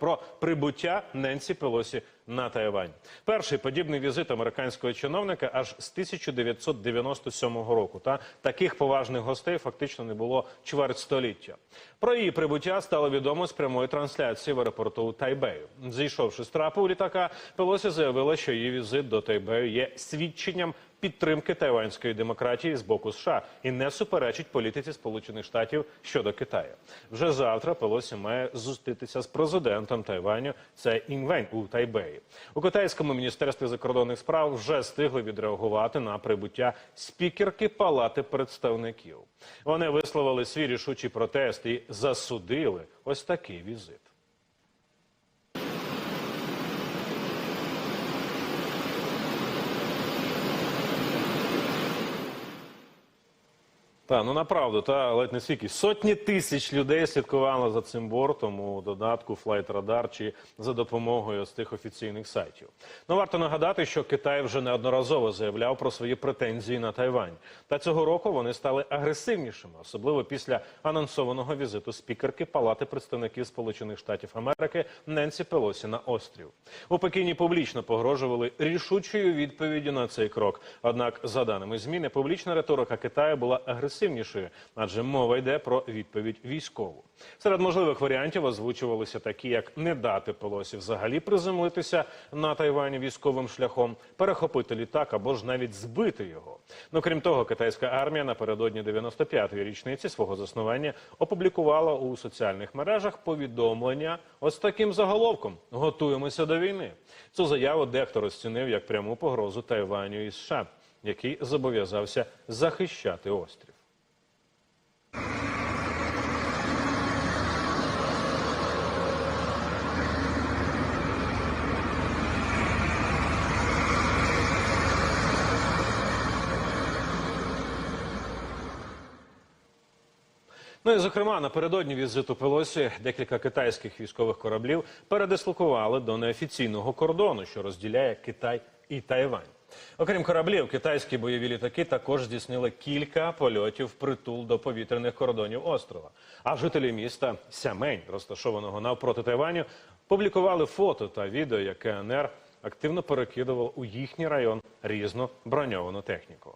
про прибуття Ненсі Пелосі на Тайвань. Перший подібний візит американського чиновника аж з 1997 року. Та таких поважних гостей фактично не було чверть століття. Про її прибуття стало відомо з прямої трансляції в аеропорту Тайбею. Зійшовши з трапу літака, Пелосі заявила, що її візит до Тайбею є свідченням підтримки тайванської демократії з боку США і не суперечить політиці Сполучених Штатів щодо Китаю. Вже завтра Пелосі має зустрітися з президентом Тайваню. Це Інвень у Тайбеї. У китайському міністерстві закордонних справ вже встигли відреагувати на прибуття спікерки Палати представників. Вони висловили свій рішучий протест і засудили ось такий візит. Та ну направду, та ледь не скільки сотні тисяч людей слідкували за цим бортом у додатку Radar чи за допомогою з тих офіційних сайтів. Ну варто нагадати, що Китай вже неодноразово заявляв про свої претензії на Тайвань. Та цього року вони стали агресивнішими, особливо після анонсованого візиту спікерки Палати представників Сполучених Штатів Америки Ненсі Пелосі на острів. У Пекіні публічно погрожували рішучою відповіддю на цей крок. Однак, за даними ЗМІ, публічна риторика Китаю була агресивнішою, адже мова йде про відповідь військову. Серед можливих варіантів озвучувалися такі, як не дати Пелосі взагалі приземлитися на Тайвані військовим шляхом, перехопити літак або ж навіть збити його. Ну крім того, китайська армія напередодні 95-ї річниці свого заснування опублікувала у соціальних мережах повідомлення ось таким заголовком: готуємося до війни. Цю заяву дехто розцінив як пряму погрозу Тайваню і США, який зобов'язався захищати острів. Ну і зокрема, напередодні візиту Пелосі декілька китайських військових кораблів передислокували до неофіційного кордону, що розділяє Китай і Тайвань. Окрім кораблів, китайські бойові літаки також здійснили кілька польотів притул до повітряних кордонів острова. А жителі міста Сямень, розташованого навпроти Тайваню, публікували фото та відео, як КНР активно перекидував у їхній район різну броньовану техніку.